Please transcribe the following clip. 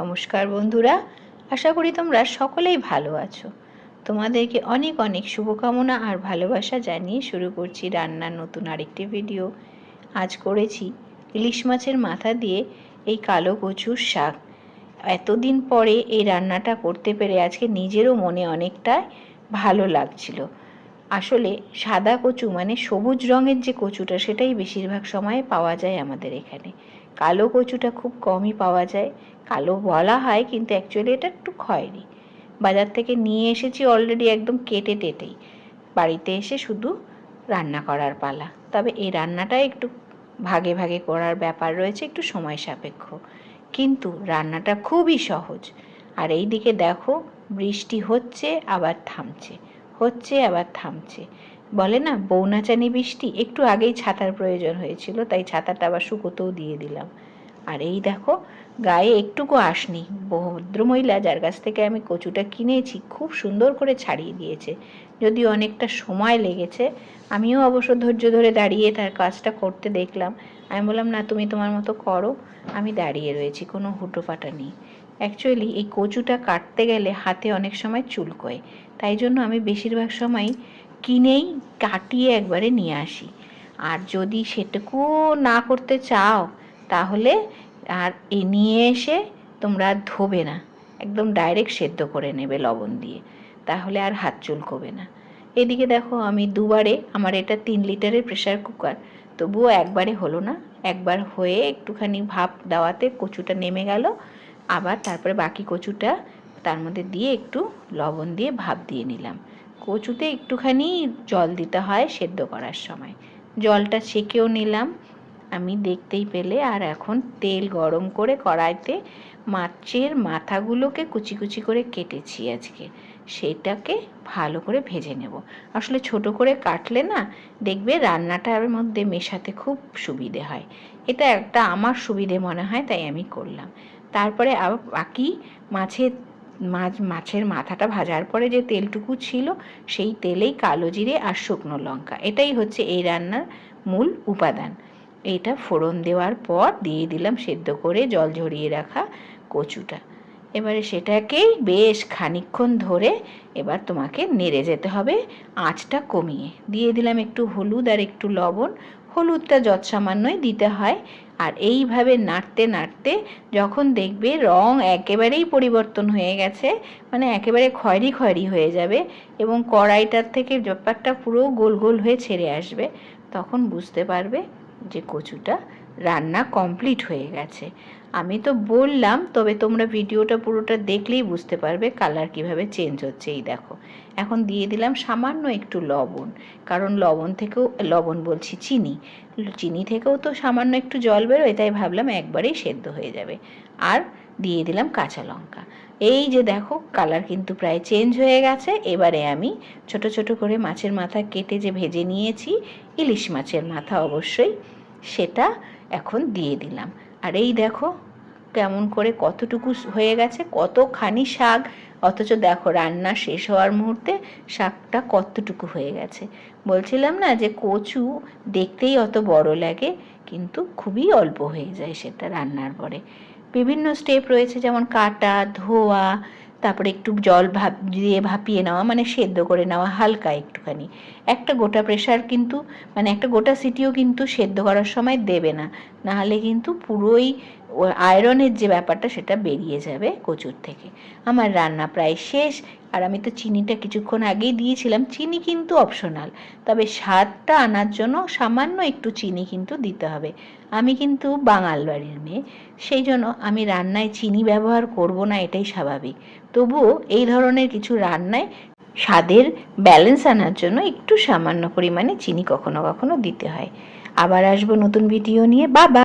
নমস্কার বন্ধুরা, আশা করি তোমরা সকলেই ভালো আছো। তোমাদেরকে অনেক অনেক শুভকামনা আর ভালোবাসা জানিয়ে শুরু করছি রান্নার নতুন আরেকটি ভিডিও। আজ করেছি ইলিশ মাছের মাথা দিয়ে এই কালো কচুর শাক। এতদিন পরে এই রান্নাটা করতে পেরে আজকে নিজেরও মনে অনেকটা ভালো লাগছিল। আসলে সাদা কচু মানে সবুজ রঙের যে কচুটা, সেটাই বেশিরভাগ সময়ে পাওয়া যায় আমাদের এখানে। কালো কচুটা খুব কমই পাওয়া যায়। কালো বলা হয়, কিন্তু অ্যাকচুয়ালি এটা একটু খয়েরি। বাজার থেকে নিয়ে এসেছি অলরেডি একদম কেটে টেটেই। বাড়িতে এসে শুধু রান্না করার পালা। তবে এই রান্নাটা একটু ভাগে ভাগে করার ব্যাপার রয়েছে, একটু সময় সাপেক্ষ। কিন্তু রান্নাটা খুবই সহজ। আর এই দিকে দেখো, বৃষ্টি হচ্ছে, আবার থামছে। হচ্ছে, আবার থামছে। বলে না বৌনাচানি বৃষ্টি, একটু আগেই ছাতার প্রয়োজন হয়েছিল, তাই ছাতাটা আবার শুকোতেও দিয়ে দিলাম। আর এই দেখো, গায়ে একটুকু আসনি। ভদ্রমহিলা যার কাছ থেকে আমি কচুটা কিনেছি, খুব সুন্দর করে ছাড়িয়ে দিয়েছে। যদি অনেকটা সময় লেগেছে, আমিও অবশ্য ধৈর্য ধরে দাঁড়িয়ে তার কাজটা করতে দেখলাম। আমি বললাম, না, তুমি তোমার মতো করো। আমি দাঁড়িয়ে রয়েছি, কোনো হুটোপাটা নেই। অ্যাকচুয়ালি এই কচুটা কাটতে গেলে হাতে অনেক সময় চুলকোয়। তাই জন্য আমি বেশিরভাগ সময় কিনেই কাটিয়ে একবারে নিয়ে আসি। আর যদি সেটুকু না করতে চাও, তাহলে আর এ নিয়ে এসে তোমরা ধোবে না। একদম ডাইরেক্ট সেদ্ধ করে নেবে লবণ দিয়ে। তাহলে আর হাত চুলকোবে না। এদিকে দেখো, আমি দুবারে, আমার এটা তিন লিটারের প্রেশার কুকার তবুও একবারে হলো না। একবার হয়ে একটুখানি ভাপ দেওয়াতে কচুটা নেমে গেল। আবার তারপরে বাকি কচুটা তার মধ্যে দিয়ে একটু লবণ দিয়ে ভাপ দিয়ে নিলাম। কচুতে একটুখানি জল দিতে হয় সেদ্ধ করার সময়। জলটা ছেঁকেও নিলাম। আমি দেখতেই পেলে আর এখন তেল গরম করে কড়াইতে মাছের মাথাগুলোকে কুচি কুচি করে কেটেছি আজকে। সেটাকে ভালো করে ভেজে নেব। আসলে ছোট করে কাটলে না, দেখবে রান্নাটার মধ্যে মেশাতে খুব সুবিধে হয়। এটা একটা আমার সুবিধে মনে হয়, তাই আমি করলাম। তারপরে আবার বাকি মাছের মাছ, মাছের মাথাটা ভাজার পরে যে তেলটুকু ছিল, সেই তেলেই কালো জিরে আর শুকনো লঙ্কা। এটাই হচ্ছে এই রান্নার মূল উপাদান। এটা ফোড়ন দেওয়ার পর দিয়ে দিলাম সেদ্ধ করে জল ঝরিয়ে রাখা কচুটা। এবারে সেটাকেই বেশ খানিক্ষণ ধরে এবার তোমাকে নেড়ে যেতে হবে, আঁচটা কমিয়ে। দিয়ে দিলাম একটু হলুদ আর একটু লবণ। হলুদটা যত সামান্যই দিতে হয়। আর এইভাবে নাড়তে নাড়তে যখন দেখবে রং একেবারেই পরিবর্তন হয়ে গেছে মানে একেবারে খয়েরি খয়েরি হয়ে যাবে এবং কড়াইটার থেকে ব্যাপারটা পুরো গোল গোল হয়ে ছেড়ে আসবে, তখন বুঝতে পারবে যে কচুটা রান্না কমপ্লিট হয়ে গেছে। আমি তো বললাম, তবে তোমরা ভিডিওটা পুরোটা দেখলেই বুঝতে পারবে কালার কীভাবে চেঞ্জ হচ্ছে। এই দেখো, এখন দিয়ে দিলাম সামান্য একটু লবণ, কারণ লবণ থেকেও, লবণ বলছি চিনি। চিনি থেকেও তো সামান্য একটু জল বেরোয়, তাই ভাবলাম একবারেই সেদ্ধ হয়ে যাবে। আর দিয়ে দিলাম কাঁচা লঙ্কা। এই যে দেখো কালার কিন্তু প্রায় চেঞ্জ হয়ে গেছে। এবারে আমি ছোট ছোট করে মাছের মাথা কেটে যে ভেজে নিয়েছি, ইলিশ মাছের মাথা অবশ্যই, সেটা এখন দিয়ে দিলাম। আর এই দেখো, কেমন করে কতটুকু হয়ে গেছে, কতখানি শাক, অথচ দেখো রান্না শেষ হওয়ার মুহূর্তে শাকটা কতটুকু হয়ে গেছে। বলছিলাম না যে কচু দেখতেই অত বড় লাগে, কিন্তু খুবই অল্প হয়ে যায় সেটা রান্নার পরে। বিভিন্ন স্টেপ রয়েছে, যেমন কাটা, ধোয়া, তারপরে একটু জল ভাপ দিয়ে ভাপিয়ে নেওয়া মানে সেদ্ধ করে নেওয়া, হালকা একটুখানি। একটা গোটা প্রেশার কিন্তু মানে একটা গোটা সিটিও কিন্তু সেদ্ধ করার সময় দেবে না। নাহলে কিন্তু পুরোই আয়রনের যে ব্যাপারটা সেটা বেরিয়ে যাবে কচুর থেকে। আমার রান্না প্রায় শেষ আর আমি তো চিনিটা কিছুক্ষণ আগেই দিয়েছিলাম। চিনি কিন্তু অপশনাল তবে স্বাদটা আনার জন্য সামান্য একটু চিনি কিন্তু দিতে হবে। আমি কিন্তু বাঙাল বাড়ির মেয়ে, সেই জন্য আমি রান্নায় চিনি ব্যবহার করব না এটাই স্বাভাবিক। তবুও এই ধরনের কিছু রান্নায় স্বাদের ব্যালেন্স আনার জন্য একটু সামান্য পরিমাণে চিনি কখনো কখনো দিতে হয়। আবার আসব নতুন ভিডিও নিয়ে। বাবা